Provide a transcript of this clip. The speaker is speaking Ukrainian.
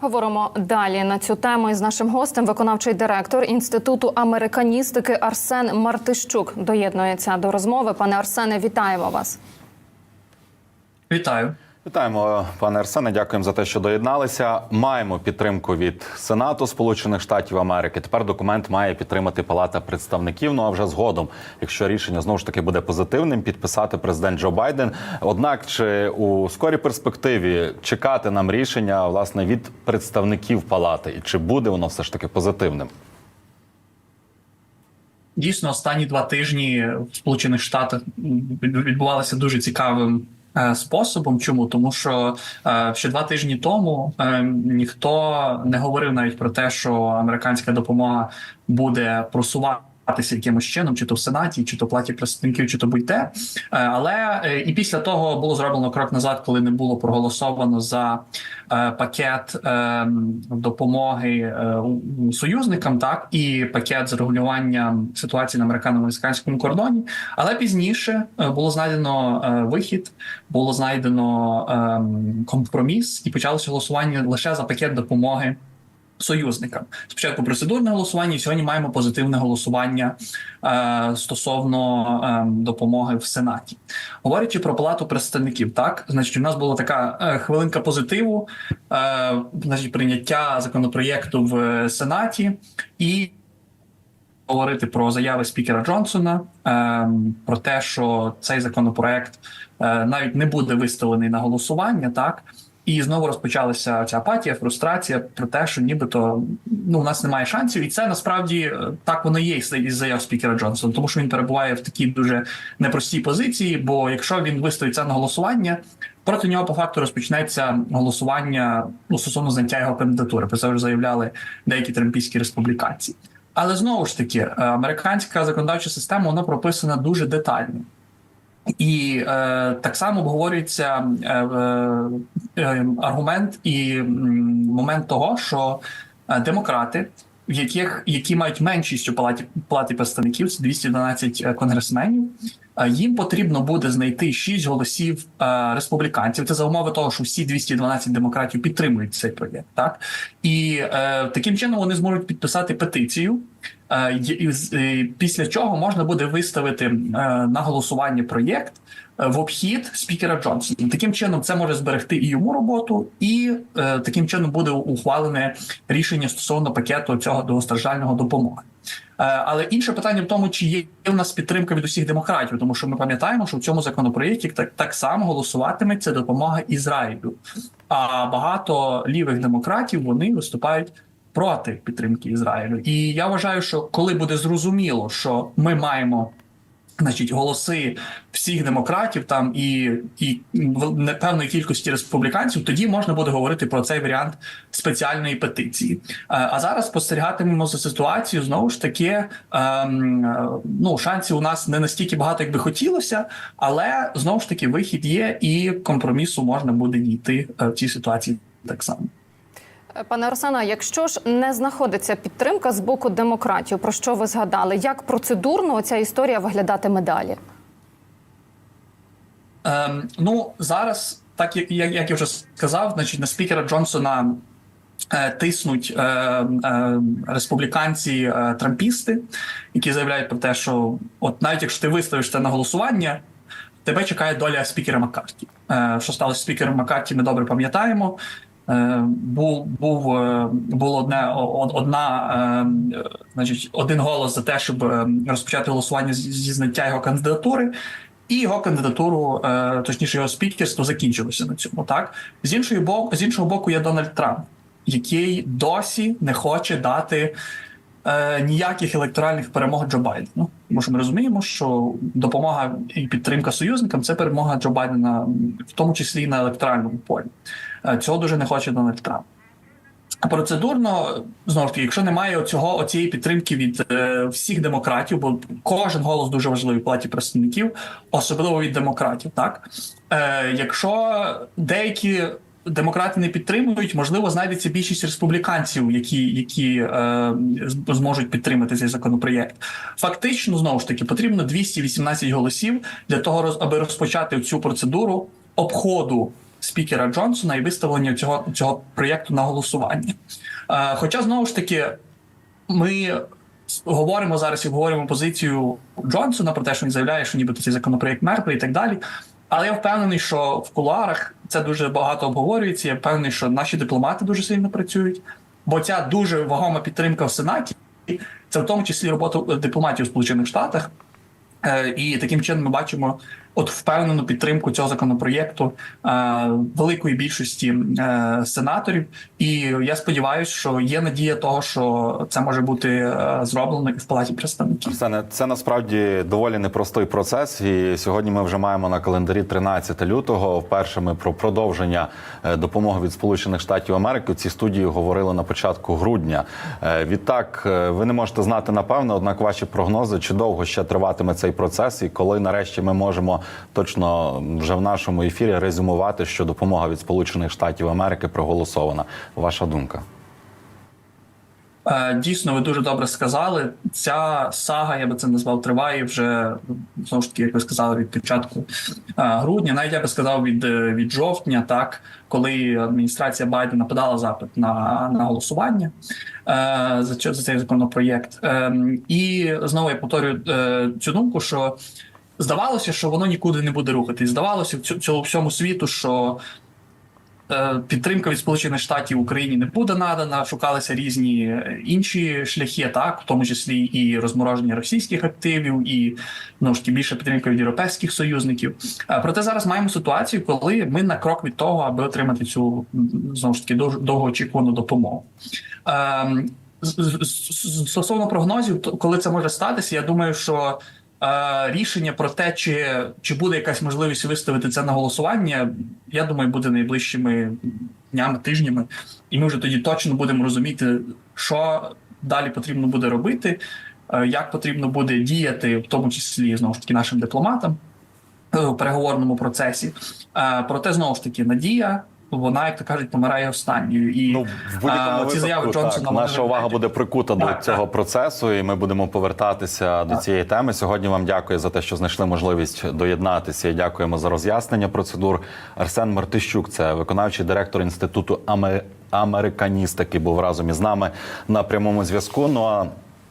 Говоримо далі на цю тему із нашим гостем, виконавчий директор інституту американістики Арсен Мартищук доєднується до розмови. Пане Арсене, вітаємо вас. Вітаю. Вітаємо, пане Арсене. Дякуємо за те, що доєдналися. Маємо підтримку від Сенату Сполучених Штатів Америки. Тепер документ має підтримати Палата представників. Ну а вже згодом, якщо рішення знову ж таки буде позитивним, підписати президент Джо Байден. Однак, чи у скорій перспективі чекати нам рішення власне від представників палати, і чи буде воно все ж таки позитивним? Дійсно, останні два тижні в Сполучених Штатах відбувалися дуже цікавим способом. Чому? Тому що е, ще два тижні тому е, ніхто не говорив навіть про те, що американська допомога буде просувати. Якимось чином, чи то в сенаті, чи то платі представників, чи то будь-де. Е, Але е, і після того було зроблено крок назад, коли не було проголосовано за е, пакет е, допомоги союзникам, так і пакет з регулювання ситуації на американо-американському кордоні. Але пізніше було знайдено вихід, було знайдено е, компроміс, і почалося голосування лише за пакет допомоги союзникам. Спочатку процедурне голосування, і сьогодні маємо позитивне голосування е, стосовно е, допомоги в Сенаті. Говорячи про палату представників, так значить, у нас була така е, хвилинка позитиву, е, значить, прийняття законопроєкту в Сенаті і. Говорити про заяви спікера Джонсона е, про те, що цей законопроект е, навіть не буде виставлений на голосування, так і знову розпочалася ця апатія, фрустрація про те, що нібито ну у нас немає шансів, і це насправді е, так воно є із заяв спікера Джонсона, тому що він перебуває в такій дуже непростій позиції. Бо якщо він виставить це на голосування, проти нього по факту розпочнеться голосування ну, стосовно зняття його кандидатури. Про це вже заявляли деякі трампійські республіканці. Але знову ж таки, е, американська законодавча система вона прописана дуже детально. І е, так само обговорюється е, е, е, аргумент і момент того, що е, демократи, в яких які мають меншість у палаті палаті представників, це 212 конгресменів. Їм потрібно буде знайти 6 голосів е, республіканців. Це за умови того, що всі 212 демократів підтримують цей проєкт. Так і е, таким чином вони зможуть підписати петицію. Е, Після чого можна буде виставити на голосування проєкт в обхід спікера Джонсона. Таким чином, це може зберегти і йому роботу, і таким чином буде ухвалене рішення стосовно пакету цього довгостраждального допомоги. Е, Але інше питання в тому, чи є у нас підтримка від усіх демократів, тому що ми пам'ятаємо, що в цьому законопроєкті так, так само голосуватиметься допомога Ізраїлю. А багато лівих демократів вони виступають проти підтримки Ізраїлю. І я вважаю, що коли буде зрозуміло, що ми маємо. Значить, голоси всіх демократів там і, і певної кількості республіканців, тоді можна буде говорити про цей варіант спеціальної петиції. Е, А зараз спостерігатимемо за ситуацією. Знову ж таки, ем, ну шансів у нас не настільки багато, як би хотілося, але знову ж таки вихід є, і компромісу можна буде дійти е, в цій ситуації так само. Е, Пане Арсене, якщо ж не знаходиться підтримка з боку демократів, про що ви згадали? Як процедурно ця історія виглядатиме далі? Ем, ну зараз, так як, як я вже сказав, значить на спікера Джонсона е, тиснуть е, е, республіканці е, трампісти, які заявляють про те, що от навіть якщо ти виставиш це на голосування, тебе чекає доля спікера Маккарті. Е, що сталося з спікером Маккарті, ми добре пам'ятаємо. Е, Був був е, було одне одна, е, значить, один голос за те, щоб розпочати голосування зі зняття його кандидатури. І його кандидатуру, точніше, його спікерство закінчилося на цьому. Так з іншої боку, з іншого боку, є Дональд Трамп, який досі не хоче дати е, ніяких електоральних перемог Джо Байдену. Тому що ми розуміємо, що допомога і підтримка союзникам це перемога Джо Байдена, в тому числі і на електоральному полі. Е, цього дуже не хоче Дональд Трамп. Процедурно знову ж таки, якщо немає цього оцієї підтримки від е, всіх демократів, бо кожен голос дуже важливий в палаті представників, особливо від демократів, так е, якщо деякі демократи не підтримують, можливо, знайдеться більшість республіканців, які, які е, зможуть підтримати цей законопроєкт. Фактично, знову ж таки, потрібно 218 голосів для того, аби розпочати цю процедуру обходу спікера Джонсона і виставлення цього, цього проєкту на голосування. Е, Хоча знову ж таки, ми говоримо зараз і говоримо позицію Джонсона про те, що він заявляє, що нібито цей законопроєкт мертвий і так далі. Але я впевнений, що в кулуарах це дуже багато обговорюється. Я певний, що наші дипломати дуже сильно працюють, бо ця дуже вагома підтримка в Сенаті це в тому числі робота дипломатів у Сполучених Штатах. Е, І таким чином ми бачимо от впевнену підтримку цього законопроєкту е, великої більшості е, сенаторів. І я сподіваюся, що є надія того, що це може бути е, зроблено і в палаті представників. Арсене, це насправді доволі непростий процес. І сьогодні ми вже маємо на календарі 13 лютого. Вперше ми про продовження допомоги від Сполучених Штатів Америки у цій студії говорили на початку грудня. Відтак, ви не можете знати напевно, однак ваші прогнози, чи довго ще триватиме цей процес, і коли нарешті ми можемо точно вже в нашому ефірі резюмувати, що допомога від Сполучених Штатів Америки проголосована. Ваша думка? Е, Дійсно, ви дуже добре сказали. Ця сага, я би це назвав, триває вже знову ж таки, як ви сказали, від початку е, грудня, навіть я би сказав від, е, від жовтня, так коли адміністрація Байдена подала запит на, на голосування за, цей законопроєкт. Е, і знову я повторюю цю думку, що здавалося, що воно нікуди не буде рухатись. Здавалося в цьому всьому світу, що Е, Підтримка від Сполучених Штатів Україні не буде надана. Шукалися різні е, інші шляхи, так в тому числі і розмороження російських активів, і ну ж більше підтримка від європейських союзників. Е, Проте зараз маємо ситуацію, коли ми на крок від того, аби отримати цю знову ж таки дов- довгоочікувану допомогу. Ем, Стосовно прогнозів, коли це може статися, я думаю, що рішення про те, чи, чи буде якась можливість виставити це на голосування, я думаю, буде найближчими днями, тижнями, і ми вже тоді точно будемо розуміти, що далі потрібно буде робити, е, як потрібно буде діяти, в тому числі знову ж таки нашим дипломатам е, у переговорному процесі. Е, Проте знову ж таки надія. Вона, як то кажуть, помирає останньою. І Ну, в а, ці заяви Джонсона так, наша увага буде прикута до Так, цього так. процесу, і ми будемо повертатися до цієї теми. Сьогодні вам дякую за те, що знайшли можливість доєднатися. І дякуємо за роз'яснення процедур. Арсен Мартищук, це виконавчий директор інституту Аме- американістики, був разом із нами на прямому зв'язку. Ну а